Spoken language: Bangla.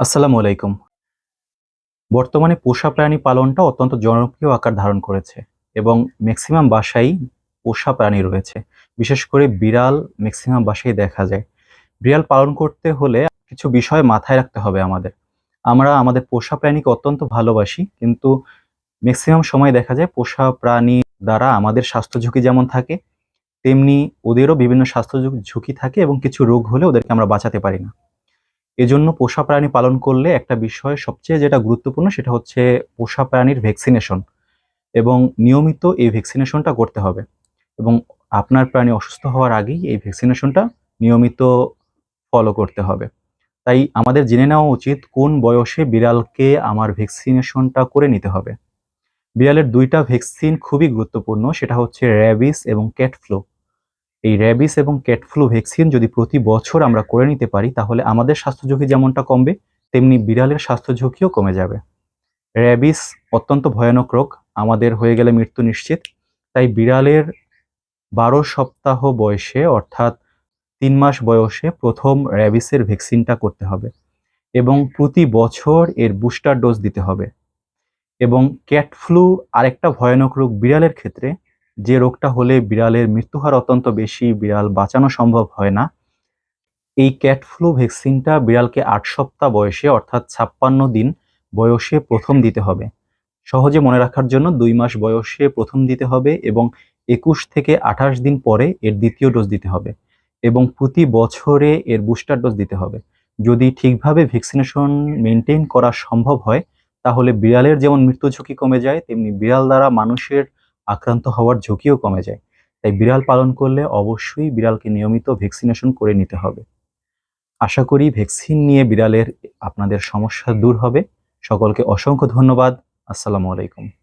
আসসালামু আলাইকুম। বর্তমানে পোষা প্রাণী পালনটা অত্যন্ত জনপ্রিয় আকার ধারণ করেছে এবং ম্যাক্সিমাম বাসায় পোষা প্রাণী রয়েছে। বিশেষ করে বিড়াল ম্যাক্সিমাম বাসায় দেখা যায়। বিড়াল পালন করতে হলে কিছু বিষয় মাথায় রাখতে হবে আমাদের। আমরা আমাদের পোষা প্রাণীকে অত্যন্ত ভালোবাসি, কিন্তু ম্যাক্সিমাম সময় দেখা যায় পোষা প্রাণী দ্বারা আমাদের স্বাস্থ্য ঝুঁকি যেমন থাকে, তেমনি ওদেরও বিভিন্ন স্বাস্থ্য ঝুঁকি থাকে এবং কিছু রোগ হলে ওদেরকে আমরা বাঁচাতে পারি না। এজন্য পোষা প্রাণী পালন করলে একটা বিষয় সবচেয়ে যেটা গুরুত্বপূর্ণ সেটা হচ্ছে পোষা প্রাণীর ভ্যাকসিনেশন এবং নিয়মিত এই ভ্যাকসিনেশনটা করতে হবে। এবং আপনার প্রাণী অসুস্থ হওয়ার আগেই এই ভ্যাকসিনেশনটা নিয়মিত ফলো করতে হবে। তাই আমাদের জেনে নেওয়া উচিত কোন বয়সে বিড়ালকে আমার ভ্যাকসিনেশনটা করে নিতে হবে। বিড়ালের দুইটা ভ্যাকসিন খুবই গুরুত্বপূর্ণ, সেটা হচ্ছে র্যাবিস এবং ক্যাট ফ্লু এই র্যাবিস এবং ক্যাট ফ্লু ভ্যাকসিন যদি প্রতি বছর আমরা করে নিতে পারি, তাহলে আমাদের স্বাস্থ্য ঝুঁকি যেমনটা কমবে, তেমনি বিড়ালের স্বাস্থ্য ঝুঁকিও কমে যাবে। র্যাবিস অত্যন্ত ভয়ানক রোগ, আমাদের হয়ে গেলে মৃত্যু নিশ্চিত। তাই বিড়ালের বারো সপ্তাহ বয়সে, অর্থাৎ তিন মাস বয়সে প্রথম র্যাবিসের ভ্যাকসিনটা করতে হবে এবং প্রতি বছর এর বুস্টার ডোজ দিতে হবে। এবং ক্যাট ফ্লু আরেকটা ভয়ানক রোগ বিড়ালের ক্ষেত্রে যে রোগটা হলে বিড়ালের মৃত্যু হার অত্যন্ত বেশি বিড়াল বাঁচানো সম্ভব হয় না। এই ক্যাট ফ্লু ভ্যাকসিনটা বিড়ালকে আট সপ্তাহ বয়সে, অর্থাৎ ছাপ্পান্ন দিন বয়সে প্রথম দিতে হবে। সহজে মনে রাখার জন্য দুই মাস বয়সে প্রথম দিতে হবে এবং একুশ থেকে আঠাশ দিন পরে এর দ্বিতীয় ডোজ দিতে হবে এবং প্রতি বছরে এর বুস্টার ডোজ দিতে হবে। যদি ঠিকভাবে ভ্যাকসিনেশন মেনটেন করা সম্ভব হয়, তাহলে বিড়ালের যেমন মৃত্যু ঝুঁকি কমে যায়, তেমনি বিড়াল দ্বারা মানুষের আক্রান্ত হওয়ার ঝুঁকিও কমে যায়। তাই বিড়াল পালন করলে অবশ্যই বিড়ালকে নিয়মিত ভ্যাকসিনেশন করে নিতে হবে। আশা করি ভ্যাকসিন নিয়ে বিড়ালের আপনাদের সমস্যা দূর হবে। সকলকে অসংখ্য ধন্যবাদ। আসসালামু আলাইকুম।